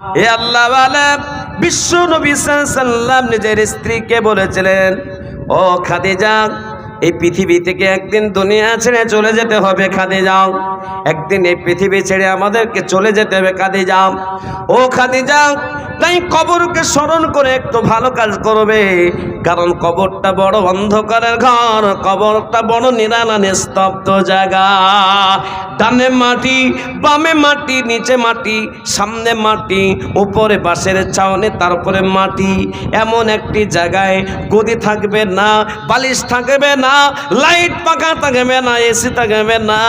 এ আল্লাহ বিশ্ব নবী সাল্লাম নিজের স্ত্রীকে বলেছিলেন ও খাদিজা এই পৃথিবী থেকে একদিন দুনিয়া ছেড়ে চলে যেতে হবে, খাদি যাও। একদিন এই পৃথিবী ছেড়ে আমাদেরকে চলে যেতে হবে, খাদি যাও। ও খাদি যাও, তাই কবরকে স্মরণ করে একটু ভালো কাজ করবে, কারণ কবরটা বড় অন্ধকারের ঘর, কবরটা বড় নিরানা নিস্তব্ধ জায়গা। ডানে মাটি, বামে মাটি, নিচে মাটি, সামনে মাটি, উপরে বাঁশের ছাউনি, তারপরে মাটি। এমন একটি জায়গায় গদি থাকবে না, বালিশ থাকবে না লাইট পাখা থাকবে না, এসি থাকবে না।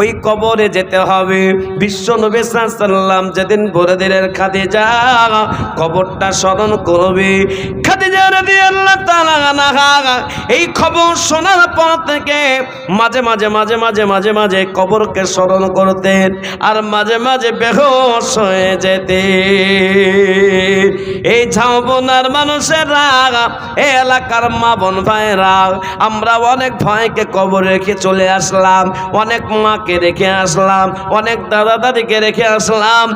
ওই কবরে যেতে হবে। বিশ্ব নবী সাল্লাম যেদিন দিলেন খাদে যা কবরটা স্মরণ করবে। খাদিজা এই খবর শোনার পর থেকে মাঝে মাঝে মাঝে মাঝে মাঝে মাঝে কবরকে স্মরণ করতেন আর মাঝে মাঝে বেহোশ হয়ে যেতে এই ঝাউবনার মানুষের রাগ এই এলাকার মা বোন ভাইরা আমরা অনেক ভাইকে কবর রেখে চলে আসলাম, অনেক মাকে রেখে আসলাম, অনেক দাদা দাদিকে রেখে আসলাম।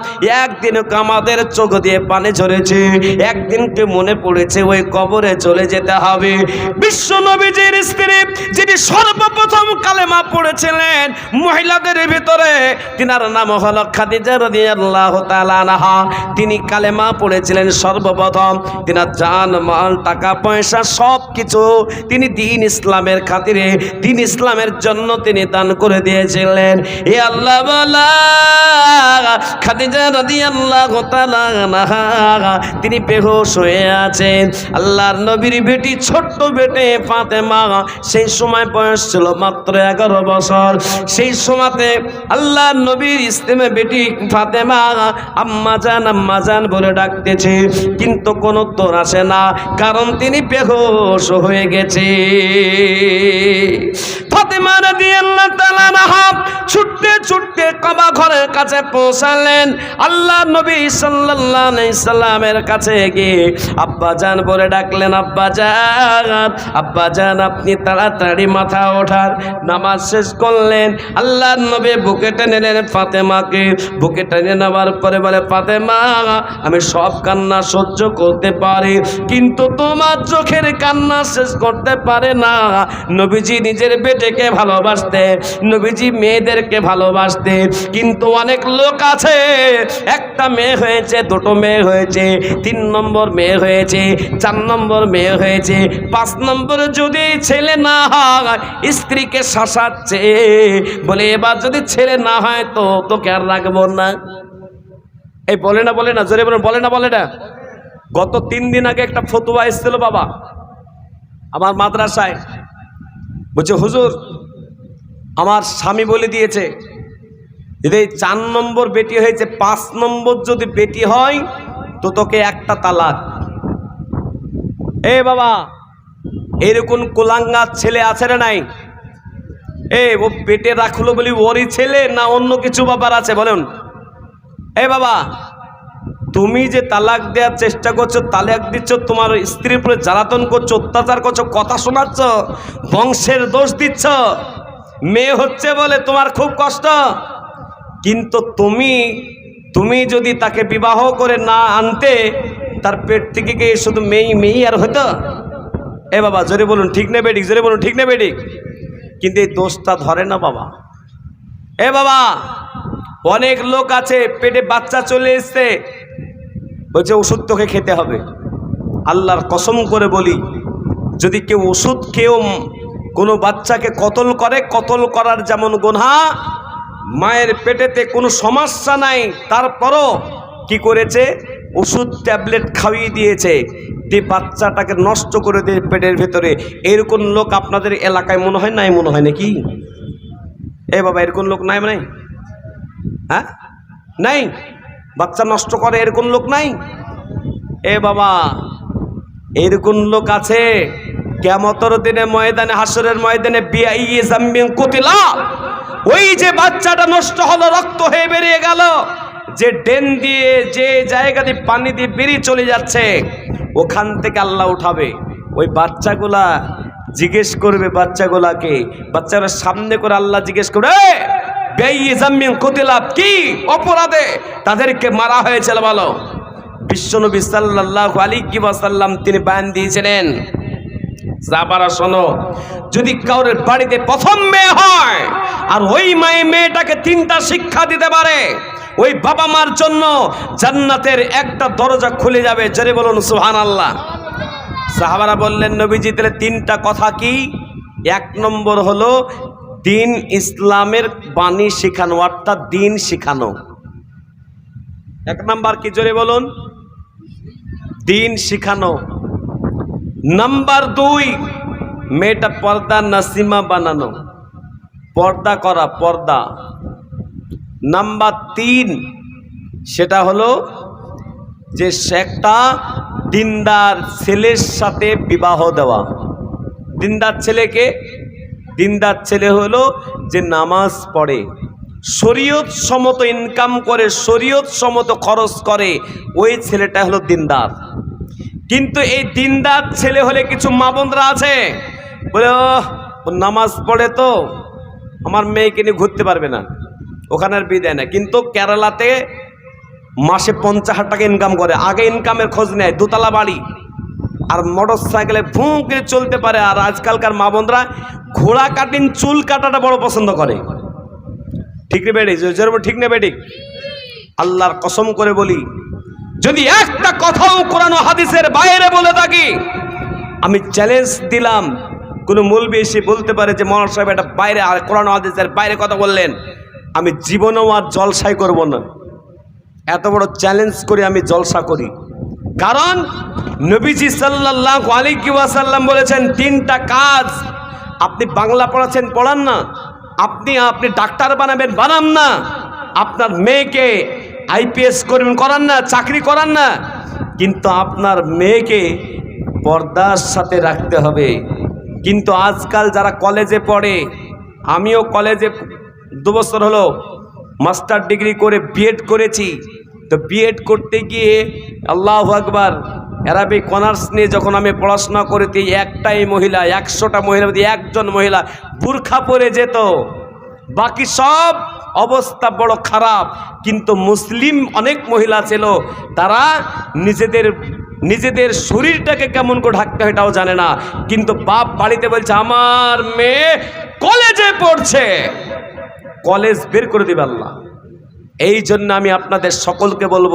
একদিন আমাদের চোখ দিয়ে পানি ঝরেছে, একদিনকে মনে পড়েছে ওই কবরে চলে যেতে হবে। বিশ্ব নবীজির স্ত্রী যিনি সর্বপ্রথম কালেমা পড়েছিলেন, মহিলাদের ভিতরে তিনার নাম হলো খাদিজা রাদিয়াল্লাহু তাআলা আনহা। তিনি কালেমা পড়েছিলেন সর্বপ্রথম। তিনার জান, মাল, টাকা, পয়সা সব কিছু তিনি দিন ইসলামের খাতিরে, দিন ইসলামের জন্য তিনি দান করে দিয়েছিলেন। এ আল্লাহ খাদিজা রাদিয়াল্লাহু তাআলা আনহা, তিনি বেহুশ হয়ে আছেন। আল্লাহর নবীর বেটি, ছোট্ট বেটে পাতে মা সেই সময় বয়স ছিল মাত্র এগারো বছর। সেই সময়তে আল্লাহর নবীর ইস্তেমে বেটি ফাতে মা আম্মা জান আম্মা জান বলে ডাকতেছে। কিন্তু কোনো উত্তর আসে না, কারণ তিনি বেহুশ হয়ে গেছে। ফাতেমা রাদিয়াল্লাহু তাআলা আনহা ছুটতে ছুটতে কবা ঘরের কাছে পৌঁছালেন। আল্লাহ নবী সাল্লাল্লাহু আলাইহি সাল্লামের কাছে গিয়ে, আব্বা জান, বলে ডাকলেন, আব্বা জান আব্বা জান, আপনি তাড়াতাড়ি মাথা ওঠার নামাজ শেষ করলেন। আল্লাহ নবী বুকে টেনে নিলেন ফাতেমাকে। বুকে টেনে নেওয়ার পরে বলে, ফাতেমা, আমি সব কান্না সহ্য করতে পারি, কিন্তু তোমার চোখের কান্না শেষ করতে পারে না। নবীজি নিজের বেটেকে ভালোবাসতে, নবীজি মেয়েদেরকে ভালোবাসতে, কিন্তু অনেক লোক আছে, একটা মেয়ে হয়েছে, দুটো মেয়ে হয়েছে, তিন নম্বর মেয়ে হয়েছে, চার নম্বর মেয়ে হয়েছে, পাঁচ নম্বর যদি ছেলে না হয়, স্ত্রীকে শাসাচ্ছে। বলে, এবার যদি ছেলে না হয় তো তোকে আর রাখব না। এই বলে না বলে না, জোরে বলে বলে না বলে না। গত তিন দিন আগে একটা ফতুয়া এসেছিল, বাবা, আমার মাদ্রাসায়। বলছে, হুজুর, আমার স্বামী বলে দিয়েছে, যদি চার নম্বর বেটি হয়েছে, পাঁচ নম্বর যদি বেটি হয়, তো তোকে একটা তালাক। এ বাবা, এরকম কোলাঙ্গার ছেলে আছে না নাই? এ, ও পেটে রাখল বলি, ওরই ছেলে না অন্য কিছু ব্যাপার আছে, বলুন। এ বাবা তুমি যে তালাক দেওয়ার চেষ্টা করছ, তালাক দিচ্ছ, তোমার স্ত্রীর উপরে জ্বালাতন করছ, অত্যাচার করছ, কথা শোনাচ্ছ, বংশের দোষ দিচ্ছ, মেয়ে হচ্ছে বলে তোমার খুব কষ্ট। কিন্তু তুমি তুমি যদি তাকে বিবাহ করে না আনতে, তার পেট থেকে গিয়ে শুধু মেয়ে মেয়েই আর হতো? এ বাবা, জোরে বলুন, ঠিক নেবে ঠিক জোরে বলুন, ঠিক নেবে ঠিক কিন্তু এই দোষটা ধরে না বাবা। এ বাবা, অনেক লোক আছে, পেটে বাচ্চা চলে এসছে বলছে, ওষুধ তোকে খেতে হবে। আল্লাহর কসম করে বলি, যদি কেউ ওষুধ কেউ কোনো বাচ্চাকে কতল করে, কতল করার যেমন গোনা মায়ের পেটেতে কোনো সমস্যা নাই, তারপরও কি করেছে? ওষুধ ট্যাবলেট খাইয়ে দিয়েছে, দিয়ে বাচ্চাটাকে নষ্ট করে দিয়ে পেটের ভেতরে। এরকম লোক আপনাদের এলাকায় মনে হয় নাই, মনে হয় নাকি? এ বাবা, এরকম লোক নাই মানে? হ্যাঁ? নাই? বাচ্চা নষ্ট করে এরকম লোক নাই? এ বাবা এরকম লোক আছে? কেমতর দিনে ময়দানে হাসরের ময়দানে কুতিলা। ওই যে বাচ্চাটা নষ্ট হলো রক্ত হয়ে বেরিয়ে গেল যে ডেন দিয়ে যে জায়গা দিয়ে পানি দিয়ে বেরিয়ে চলে যাচ্ছে ওখান থেকে আল্লাহ উঠাবে। ওই বাচ্চাগুলা জিজ্ঞেস করবে বাচ্চাগুলাকে বাচ্চারা সামনে করে আল্লাহ জিজ্ঞেস করবে "এই, বেইজাম্মিন কুতিলাত কি অপরাধে? তাদেরকে মারা হয়েছিল বলো। বিশ্বনবী সাল্লাল্লাহু আলাইহি ওয়াসাল্লাম তিনি বয়ান দিয়েছিলেন। যাবারা, শোনো, যদি কাউরের বাড়িতে প্রথম মেয়ে হয়, আর ওই মায়ে মেয়েটাকে তিনটা শিক্ষা দিতে পারে, ওই বাবা মার জন্য জান্নাতের একটা দরজা খুলে যাবে। জোরে বলুন সুহান আল্লাহ সাহাবারা বললেন, নবীজি, তাহলে তিনটা কথা কি? এক নম্বর হলো দিন ইসলামের বাণী শেখানো, অর্থাৎ দিন শেখানো। এক নাম্বার কি জোরে বলুন? দিন শেখানো। নাম্বার দুই, মেয়েটা পর্দা নাসিমা বানানো। পর্দা করা, পর্দা। নাম্বার তিন, সেটা হলো যে একটা দিনদার ছেলের সাথে বিবাহ দেওয়া। দিনদার ছেলেকে দিনদার ছেলে হলো যে নামাজ পড়ে শরীয়ত সমত ইনকাম করে শরীয়ত সমত খরচ করে ওই ছেলেটা হলো দিনদার। কিন্তু এই দিনদার ছেলে হলে কিছু মা বোনরা আছে? বলে "ওহ, ও নামাজ পড়ে তো আমার মেয়েকে নিয়ে ঘুরতে পারবে না ওখানে আর বিয়ে দেয় না কিন্তু কেরালাতে মাসে পঞ্চাশ হাজার টাকা ইনকাম করে আগে ইনকামের খোঁজ নেয় দোতলা বাড়ি। আর মোটর সাইকেলে ভুঁ করে চলতে পারে। আর আজকালকার মা বোনরা ঘোড়া কাটিং চুল কাটাটা বড় পছন্দ করে। ঠিক জোর ঠিক না বেডি? আল্লাহর কসম করে বলি, যদি একটা কথাও কোরআন হাদিসের বাইরে বলে থাকি, আমি চ্যালেঞ্জ দিলাম। কোনো মৌলবি এসে বলতে পারে যে মনোর সাহেব, এটা বাইরে, আর কোরআন হাদিসের বাইরে কথা বললেন। আমি জীবনেও আর জলসাই করব না। এত বড় চ্যালেঞ্জ করে আমি জলসা করি। কারণ নবীজি সাল্লাল্লাহু আলাইহি ওয়াসাল্লাম বলেছেন, তিনটা কাজ আপনি বাংলা পড়াচ্ছেন, পড়ান না। আপনি আপনি ডাক্তার বানাবেন, বানান না। আপনার মেয়েকে আইপিএস করবেন করান না, চাকরি করান না। কিন্তু আপনার মেয়েকে পর্দার সাথে রাখতে হবে। কিন্তু আজকাল যারা কলেজে পড়ে, আমিও কলেজে দু বছর হলো মাস্টার ডিগ্রি করে, বিএড করেছি। তো বিএড করতে গিয়ে আল্লাহ আকবার অ্যারাবিক অনার্স নিয়ে যখন আমি পড়াশোনা করেছি, একটাই মহিলা, একশোটা মহিলার মধ্যে একজন মহিলা বুর্খা পরে যেত, বাকি সব অবস্থা বড় খারাপ। কিন্তু মুসলিম অনেক মহিলা ছিল, তারা নিজেদের নিজেদের শরীরটাকে কেমন করে ঢাকতে হয় এটাও জানে না। কিন্তু বাপ বাড়িতে বলছে, আমার মেয়ে কলেজে পড়ছে। কলেজ বের করে দিবে আল্লাহ। এই জন্য আমি আপনাদের সকলকে বলব,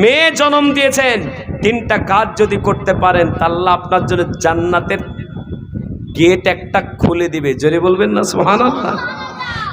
মেয়ে জন্ম দিয়েছেন, তিনটা কাজ যদি করতে পারেন তাহলে আপনার জন্য জান্নাতের গেট একটা খুলে দিবে। জোরে বলবেন না, সুবহানাল্লাহ।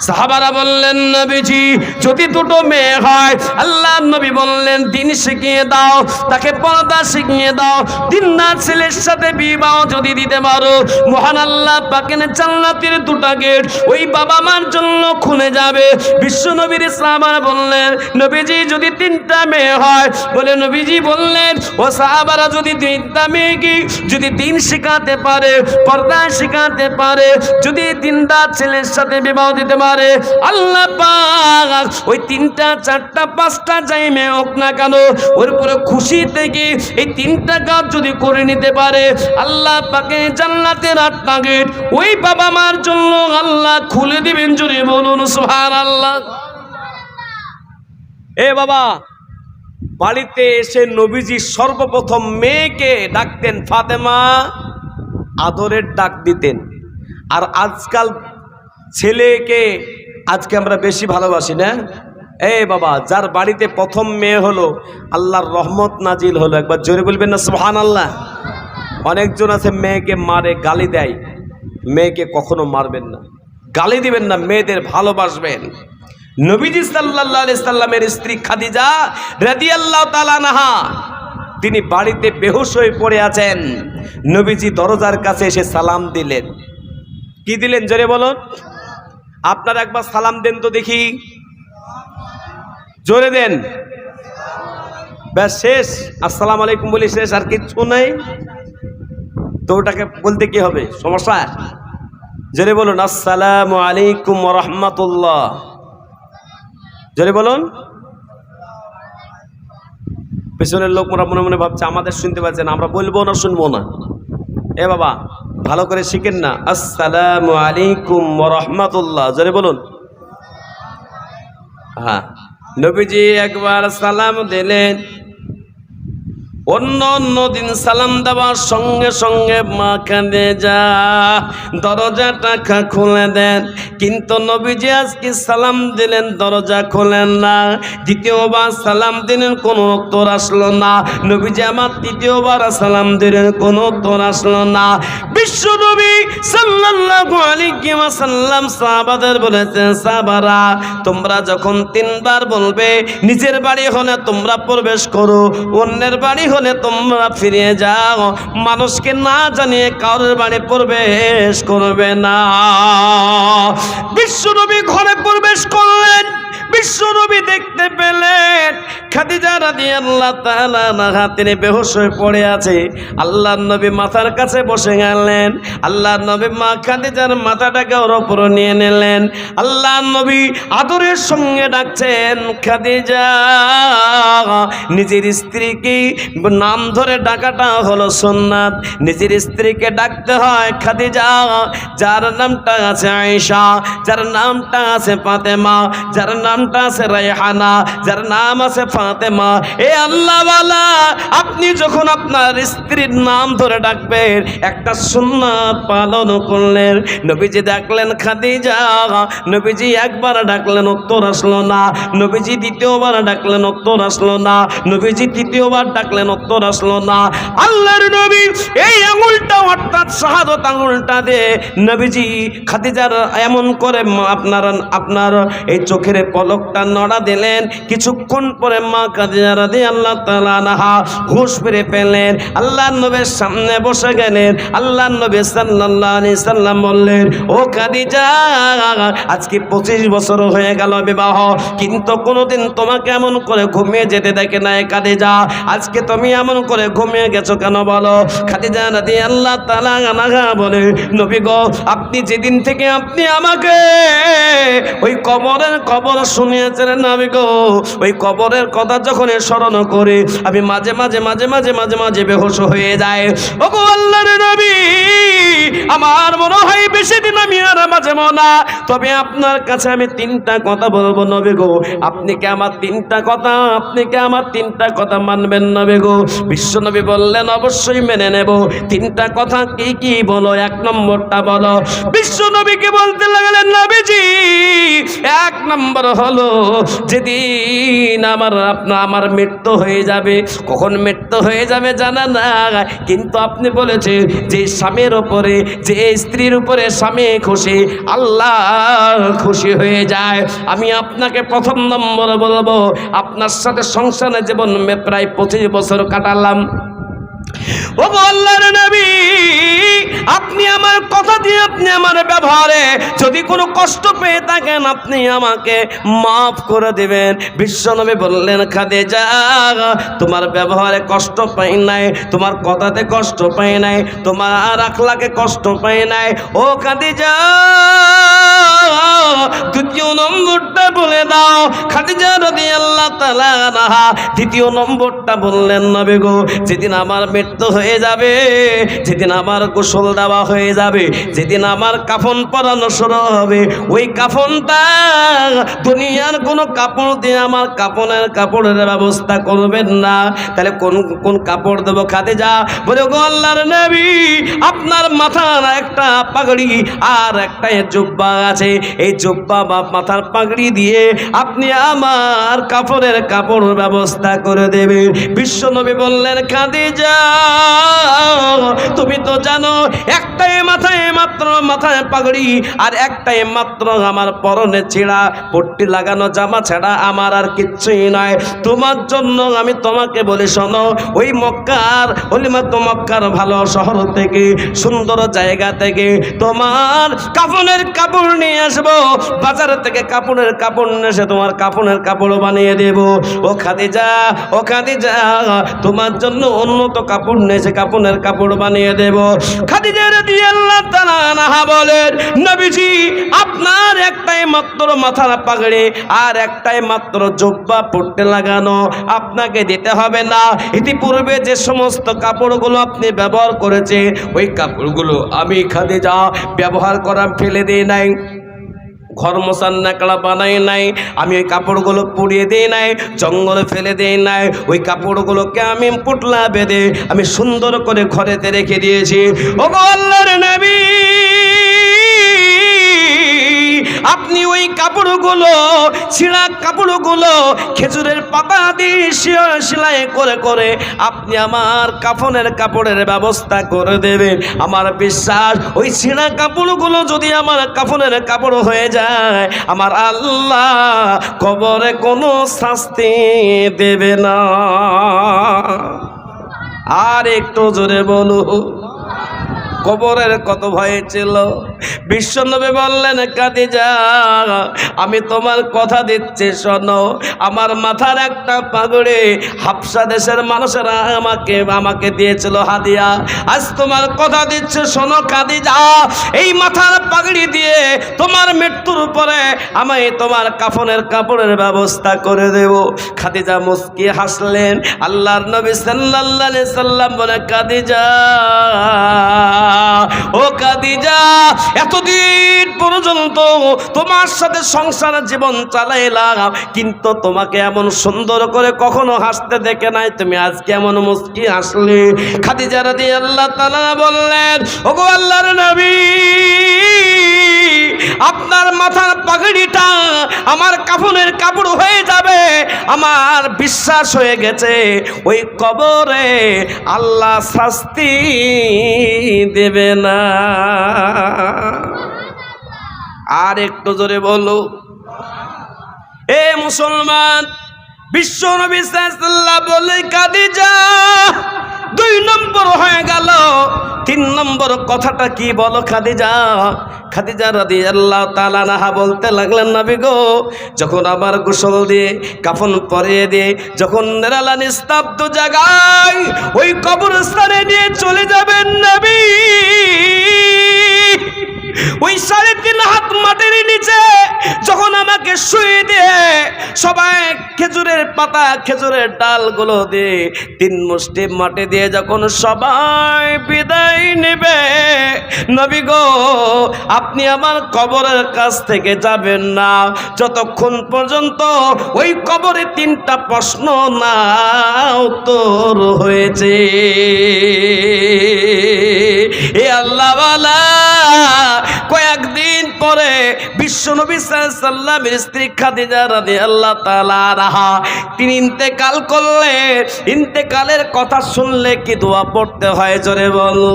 সাহাবারা বললেন, নবীজি, যদি দুটো মেয়ে হয় আল্লাহ নবী বললেন দিন শিখিয়ে দাও, তাকে পর্দা শিখিয়ে দাও দিনদার ছেলের সাথে বিবাহ যদি দিতে পারো, মহান আল্লাহ পাকেন জান্নাতের দুটা গেট ওই বাবা মার জন্য খুলে যাবে। বিশ্ব নবীর সাহাবারা বললেন, নবীজি, যদি তিনটা মেয়ে হয়, বলে নবীজি বললেন, ও সাহাবারা, যদি তিনটা মেয়ে মেয়েকে যদি দিন শেখাতে পারে, পর্দা শেখাতে পারে, যদি দিনদার ছেলের সাথে বিবাহ দিতে পারে। আল্লাহ পাক ওই তিনটা, চারটা, পাঁচটা যাই মেয়ে হোক না কেন, ওর উপরে খুশি থেকে এই তিনটা কাজ যদি করে নিতে পারে, আল্লাহ পাকে জান্নাতের আটটা গেট ওই বাবা মার জন্য আল্লাহ খুলে দিবেন যদি বলুন সুহার আল্লাহ এ বাবা, বাড়িতে এসে নবীজি সর্বপ্রথম মেয়েকে ডাকতেন ফাতেমা, আদরের ডাক দিতেন। আর আজকাল ছেলেকে আজকে আমরা বেশি ভালোবাসি, না? এ বাবা, যার বাড়িতে প্রথম মেয়ে হলো, আল্লাহর রহমত নাজিল হলো। একবার জোরে বলবেন না সুহান আল্লাহ অনেকজন আছে মেয়েকে মারে, গালি দেয়। মেয়েকে কখনো মারবেন না। গালি দিবেন না, মেয়েদের ভালোবাসবেন। নবীজি আলাইহি সাল্লামের স্ত্রী খাদিজা রাদিয়াল্লাহু তাআলা নাহা তিনি বাড়িতে বেহুশ হয়ে পড়ে আছেন। নবীজি দরজার কাছে এসে সালাম দিলেন। কি দিলেন? জোরে বলুন। আপনারা একবার সালাম দেন তো দেখি। জোরে দেন। ব্যাস, শেষ। আসসালামু আলাইকুম বলি শেষ, আর কিচ্ছু নেই। তো ওটাকে বলতে কি হবে? সমস্যা? জোরে বলুন, আসসালামু আলাইকুম রহমতুল্লাহ জোরে বলুন। পেছনের লোক মনে মনে ভাবছে, আমাদের শুনতে পাচ্ছেন আমরা বলব না, শুনব না। এ বাবা ভালো করে শিখেন না। আসসালামু আলাইকুম রহমতুল্লাহ। জোরে বলুন। হ্যাঁ। নবীজি একবার সালাম দিলেন। অন্য অন্য দিন সালাম দেওয়ার সঙ্গে সঙ্গে মা কাঁদে যা, দরজা টাকা খুলে দেন। কিন্তু নবীজি আজকে সালাম দিলেন, দরজা খোলেন না। দ্বিতীয়বার সালাম দিলেন, কোনো উত্তর আসলো না। নবীজি আমার তৃতীয়বার সালাম দিলেন, কোনো উত্তর আসলো না। বিশ্ব নবী সাল্লাল্লাহু আলাইহি সাহাবাদের বলেছেন, সাহাবারা, তোমরা যখন তিনবার বলবে, নিজের বাড়ি হলে তোমরা প্রবেশ করো, অন্যের বাড়ি হলে তোমরা ফিরিয়ে যাও। মানুষকে না জানিয়ে কারোর বাড়ি প্রবেশ করবে না। বিশ্বনবী ঘরে প্রবেশ করলেন। বিশ্বনবী দেখতে পেলেন। খাদিজা রাদিয়াল্লাহু তাআলা না তিনি বেহুশ হয়ে পড়ে আছে। আল্লাহর নবী মাথার কাছে বসে গেলেন। আল্লাহর নবী মা খাদিজার মাথাটাকে ওর উপর নিয়ে নিলেন। আল্লাহর নবী আদরের সঙ্গে ডাকছেন, খাদিজা, নিজের স্ত্রীকে নাম ধরে ডাকাটা হলো সুন্নাত। নিজের স্ত্রীকে ডাকতে হয় খাদিজা। যার নামটা আছে আয়েশা, যার নামটা আছে ফাতেমা, যার নামটা আছে রায়হানা, যার নাম আছে ফাতেমা। এ আল্লাহওয়ালা, আপনি যখন আপনার স্ত্রীর নাম ধরে ডাকবেন, একটা সুন্নাত পালন করলেন। নবীজি ডাকলেন খাদিজা, নবীজি একবার ডাকলেন, উত্তর আসলো না। নবীজি দ্বিতীয়বার ডাকলেন, উত্তর আসলো না। নবীজি তৃতীয়বার ডাকলেন, উত্তর আসলো না। আল্লাহর নবী এই আঙুলটা, অর্থাৎ শাহাদত আঙুলটা দিয়ে নবীজি খাদিজার এমন করে আপনার আপনার এই চোখের পলকটা নড়া দিলেন। কিছুক্ষণ পরে মা খাদিজা রাদি আল্লাহ তালা নাহা হুশ ফিরে পেলেন। আল্লাহ নবীর সামনে বসে গেলেন। আল্লাহ নবী আলাইহি সাল্লাম বললেন, ও খাদিজা, আজকে পঁচিশ বছর হয়ে গেল বিবাহ, কিন্তু কোনোদিন তোমাকে এমন করে ঘুমিয়ে যেতে দেখে নাই খাদিজা। আজকে তুমি এমন করে ঘুমিয়ে গেছো কেন বলো? খাদিজা রাদি আল্লাহ তালা বলে, নবী গো, আপনি যেদিন থেকে আপনি আমাকে ওই কবরের কবর শুনিয়েছেন নবী গো, ওই কবরের কথা যখন স্মরণ করে, আমি মাঝে মাঝে মাঝে মাঝে মাঝে মাঝে বেহোশ হয়ে যায় আল্লাহর নবী, আমার মনে হয় বেশি দিন আমি আর মাঝে না তবে আপনার কাছে আমি তিনটা কথা বলব নবী গো। আপনি কি আমার তিনটা কথা? আপনি কি আমার তিনটা কথা মানবেন নবী গো? বিশ্বনবী বললেন, অবশ্যই মেনে নেব। তিনটা কথা কি কি বলো? এক নম্বরটা বলো। বিশ্বনবীকে বলতে লাগলেন, নবীজি, এক নম্বর হলো যেদিন আমার আপনার আমার মৃত্যু হয়ে যাবে, কখন মৃত্যু হয়ে যাবে জানা না কিন্তু আপনি বলেছেন যে স্বামীর উপরে, যে স্ত্রীর উপরে স্বামী খুশি, আল্লাহ খুশি হয়ে যায়। আমি আপনাকে প্রথম নম্বর বলব, আপনার সাথে সংসারে জীবন প্রায় পঁচিশ বছর কাটালাম। ও আল্লাহর নবী, আপনি আমার কথা দিয়ে আপনি আমার ব্যবহারে যদি কোনো কষ্ট পেয়ে থাকেন, আপনি আমাকে মাফ করে দেবেন। বিশ্বনবী বললেন খাদে যা তোমার ব্যবহারে কষ্ট পাই নাই, তোমার কথাতে কষ্ট পাই নাই, তোমার আখলাকে কষ্ট পাই নাই। ও খাদে যা দ্বিতীয় নম্বরটা বলে দাও। খাদিজা রদি আল্লাহ দ্বিতীয় নম্বরটা বললেন, নবে গো, যেদিন আমার মৃত্যু হয়ে যাবে, যেদিন আমার গোসল দেওয়া হয়ে যাবে, যেদিন আমার কাফন পরানো শুরু হবে, ওই কাফনটা দুনিয়ার কোনো কাপড় দিয়ে আমার কাপনের কাপড়ের ব্যবস্থা করবেন না। তাহলে কোন কোন কাপড় দেবো খাতে যা বলে, গো আল্লাহর নবী, আপনার মাথার একটা পাগড়ি আর একটা জুব্বা আছে। এই জুব্বা বা মাথার পাগড়ি দিয়ে আপনি আমার কাপড়ের কাপড় ব্যবস্থা করে দেবেন। বিশ্বনবী বললেন যা তুমি তো জানো, একটাই মাথায় মাত্র মাথায় পাগড়ি, আর একটাই মাত্র আমার পরনে পট্টি লাগানো জামা আমার আর কিচ্ছুই নয়। তোমার জন্য আমি তোমাকে বলি, শোনো, ওই মক্কার মক্কার ভালো শহর থেকে, সুন্দর জায়গা থেকে তোমার কাপড়ের কাপড় নিয়ে আসব। বাজার থেকে কাপড়ের কাপড় নিয়ে এসে তোমার কাপড়ের কাপড় বানিয়ে দেব। ও খাদিজা ও খাদিজা, তোমার জন্য উন্নত কাপড় নিয়ে এসে কাপড়ের কাপড় বানিয়ে দেব। খাদিজা রাদিয়াল্লাহু তাআলা আনহা বলেন, নবীজি, আপনার একটাই মাত্র মাথার পাগড়ি আর একটাই মাত্র জব্বা পড়তে লাগানো। আপনাকে দিতে হবে না। ইতিপূর্বে যে সমস্ত কাপড়গুলো আপনি ব্যবহার করেছে ওই কাপড়গুলো আমি খাদিজা ব্যবহার করা ফেলে দিই নাই। ঘর মশার নাকড়া বানাই নাই, আমি ওই কাপড়গুলো পুড়িয়ে দিই নাই, জঙ্গলে ফেলে দিই নাই, ওই কাপড়গুলোকে আমি পুটলা বেঁধে, আমি সুন্দর করে ঘরেতে রেখে দিয়েছি। ও আল্লাহর নবী! আপনি ওই কাপড়গুলো, ছিঁড়া কাপড়গুলো খেজুরের পাতা দিয়ে সেলাই করে করে আপনি আমার কাফনের কাপড়ের ব্যবস্থা করে দেবেন। আমার বিশ্বাস, ওই ছিঁড়া কাপড়গুলো যদি আমার কাফনের কাপড় হয়ে যায়, আমার আল্লাহ কবরে কোনো শাস্তি দেবে না। আর একটু জোরে বলো কবরের কত ভয় ছিল? বিশ্বনবী বললেন, কাদিজা, আমি তোমার কথা দিচ্ছি, শোনো। আমার মাথার একটা পাগড়ি হাফসা দেশের মানুষেরা আমাকে আমাকে দিয়েছিল হাদিয়া। আজ তোমার কথা দিচ্ছে, শোনো কাদিজা। এই মাথার পাগড়ি দিয়ে তোমার মৃত্যুর পরে আমি তোমার কাফনের কাপড়ের ব্যবস্থা করে দেব। খাদিজা মুস্কি হাসলেন। আল্লাহর নবী সাল্লাল্লাহু আলাইহি সাল্লাম বলে, কাদিজা, ও কাদিজা এতদিন পর্যন্ত তোমার সাথে সংসার জীবন চালাইলাম, কিন্তু তোমাকে এমন সুন্দর করে কখনো হাসতে দেখে নাই। তুমি আজকে এমন মুস্কি হাসলে। খাদিজা রাদি আল্লাহ তালা বললেন, ওগো আল্লাহর নবী আপনার মাথার পাগড়িটা আমার কাফনের কাপড় হয়ে যাবে। আমার বিশ্বাস হয়ে গেছে, ওই কবরে আল্লাহ শাস্তি দেবে না। আর একটু জোরে বলো, এ মুসলমান বিশ্ব নবী সাল্লাল্লাহু বলে, কাদিজা, দুই নম্বর হয়ে গেল। তিন নম্বর কথাটা কি বলো খাদিজা? খাদিজা রাদি আল্লাহ তালা নাহা বলতে লাগলেন, নবী গো, যখন আবার গোসল দিয়ে কাফন পরিয়ে দিয়ে যখন নেরালা নিস্তব্ধ জায়গায়, ওই কবরস্থানে নিয়ে চলে যাবেন নবী। ওই সাড়ে তিন হাত মাটির নিচে যখন আমাকে শুয়ে দিয়ে সবাই খেজুরের পাতা, খেজুরের ডালগুলো দিয়ে তিন মুষ্টি মাটি দিয়ে যখন সবাই বিদায় নেবে, নবী গো, আপনি আমার কবরের কাছ থেকে যাবেন না। যতক্ষণ পর্যন্ত ওই কবরে তিনটা প্রশ্ন না উত্তর হয়েছে। এ আল্লাহওয়ালা বিশ্বনবী সাল্লামের স্ত্রী খাদিজা রাদি আল্লাহ তিনি ইন্তেকাল করলে, ইন্তেকালের কথা শুনলে পড়তে হয়? জোরে বলো।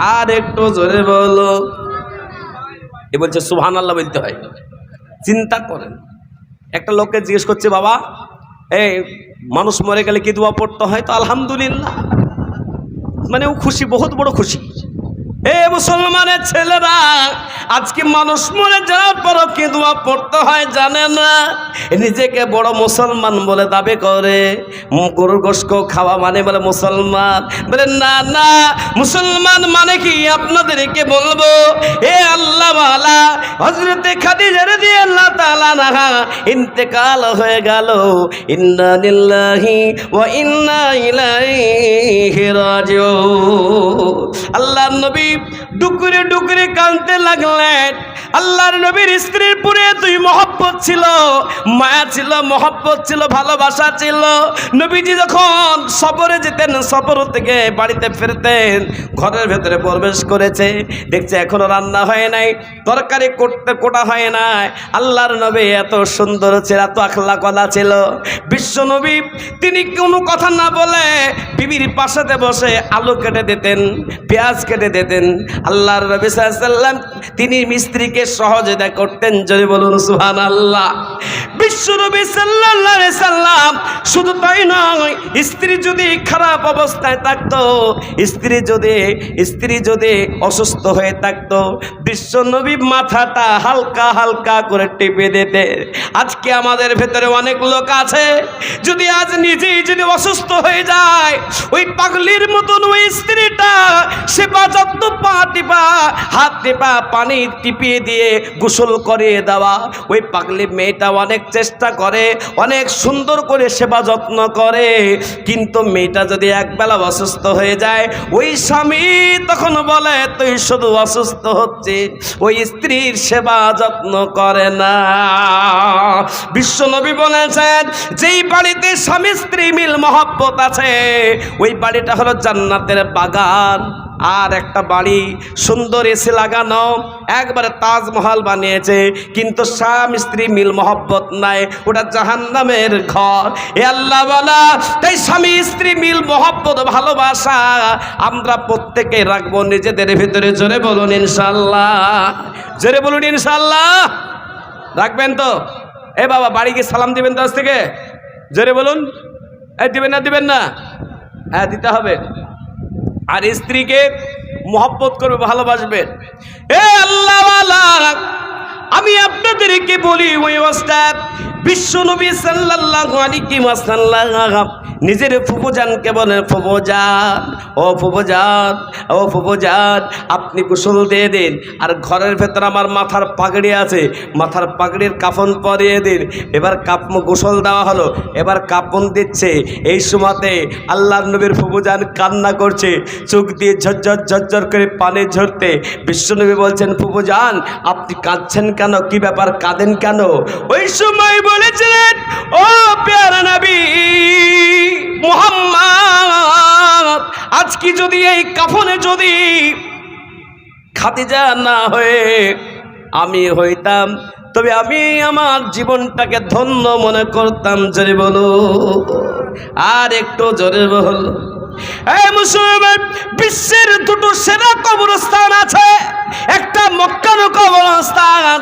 আর একটু জোরে এ বলছে সুহান আল্লাহ বলতে হয়। চিন্তা করেন। একটা লোককে জিজ্ঞেস করছে, বাবা, এই মানুষ মরে গেলে কি দোয়া পড়তে হয়? তো আলহামদুলিল্লাহ। মানে ও খুশি, বহুত বড় খুশি। এ মুসলমানের ছেলেরা, আজকে মানুষ মরে যাওয়ার পরও কি দোয়া পড়তে হয় জানে না? নিজেকে বড় মুসলমান বলে দাবি করে। গরুর গোস্ত খাওয়া মানে বলে মুসলমান। বলে, না না, মুসলমান মানে কি? আপনাদেরকে বলব, এ আল্লাহ হজরতে খাদিজার দিয়ে আল্লাহ তাআলা নাহা ইন্তেকাল হয়ে গেল। ইন্না লিল্লাহি ওয়া ইন্না ইলাইহি রাজিউন। আল্লাহর নবী ডুকুরে ডুকুরে কাঁদতে লাগলেন। আল্লাহর নবীর স্ত্রীর পুরে তুই মহব্বত ছিল। মায়া ছিল, মহব্বত ছিল, ভালোবাসা ছিল। নবীজি যখন সফরে যেতেন সফর থেকে বাড়িতে ফিরতেন, ঘরের ভেতরে প্রবেশ করেছে। দেখছে এখনও রান্না হয় নাই, তরকারি করতে কোটা হয় নাই। আল্লাহর নবী এত সুন্দর ছিল, এত আখলা কলা ছিল। বিশ্ব নবী, তিনি কোনো কথা না বলে বিবির পাশাতে বসে আলু কেটে দিতেন, পেঁয়াজ কেটে দিতেন আল্লাহর নবী সাল্লাম তিনি মিস্ত্রিকে সহযোগিতা করতেন। যদি বলুন সুহান আল্লাহ বিশ্ব নবী সাল্লাহ সাল্লাম শুধু তাই নয়, স্ত্রী যদি খারাপ অবস্থায় থাকতো, স্ত্রী যদি স্ত্রী যদি অসুস্থ হয়ে থাকতো, বিশ্ব নবী মাথাটা হালকা হালকা করে টিপে দিতে আজকে আমাদের ভেতরে অনেক লোক আছে, যদি আজ নিজেই যদি অসুস্থ হয়ে যায়, ওই পাগলির মতন ওই স্ত্রীটা সে বাজাত্ত পা টিপা হাত টিপা পানি টিপিয়ে দিয়ে গোসল করিয়ে দেওয়া। ওই পাগলি মেয়েটা অনেক চেষ্টা করে, অনেক সুন্দর করে সেবা যত্ন করে। কিন্তু মেয়েটা যদি একবেলা অসুস্থ হয়ে যায়, ওই স্বামী তখন বলে, তুই শুধু অসুস্থ হচ্ছে ওই স্ত্রীর সেবা যত্ন করে না। বিশ্বনবী বলেছেন, যেই বাড়িতে স্বামী স্ত্রী মিল মহব্বত আছে, ওই বাড়িটা হলো জান্নাতের বাগান। আর একটা বাড়ি সুন্দর এসে লাগানো, একবারে তাজমহল বানিয়েছে, কিন্তু স্বামী স্ত্রী মিল মহব্বত নাই, ওটা জাহান্নামের ঘর। এ আল্লাহ বলা, তাই স্বামী স্ত্রী মিল মহব্বত, ভালোবাসা আমরা প্রত্যেকে রাখব নিজেদের ভিতরে, জোরে বলুন ইনশাল্লাহ জোরে বলুন ইনশাল্লাহ রাখবেন তো? এ বাবা, বাড়ি গিয়ে সালাম দিবেন তো আজ থেকে? জোরে বলুন। এই দিবেন না দিবেন না? হ্যাঁ দিতে হবে। আর স্ত্রীকে মহব্বত করবে ভালোবাসবেন এ আল্লাহ আমি আপনাদেরকে বলি ওই অবস্থা বিশ্ব নবী সাল্লাল্লাহু আলাইহি ওয়াসাল্লাম নিজের ফুফুজানকে বলেন ফুফুজান, ও ফুফুজান ও ফুফুজান, আপনি গোসল দিয়ে দিন, আর ঘরের ভেতর আমার মাথার পাগড়ি আছে, মাথার পাগড়ির কাফন পরিয়ে দিন, এবার কাপ গোসল দেওয়া হলো, এবার কাপন দিচ্ছে, এই সময়তে আল্লাহ নবীর ফুফুজান কান্না করছে, চোখ দিয়ে ঝরঝর ঝরঝর করে পানি ঝরতে বিশ্বনবী বলছেন, ফুফুজান, আপনি কাঁদছেন কেন? কি ব্যাপার? কাঁদেন কেন? ওই সময় বলেছিলেন, ও পেয়ারা নবী মোহাম্মদ, আজকে যদি এই কাফনে যদি খাদিজা না হয়ে আমি হইতাম, তবে আমি আমার জীবনটাকে ধন্য মনে করতাম, জোরে বলো। আর একটু জোরে বল। বিশ্বের দুটো সেরা কবরস্থান আছে। একটা মক্কানো কবরস্থান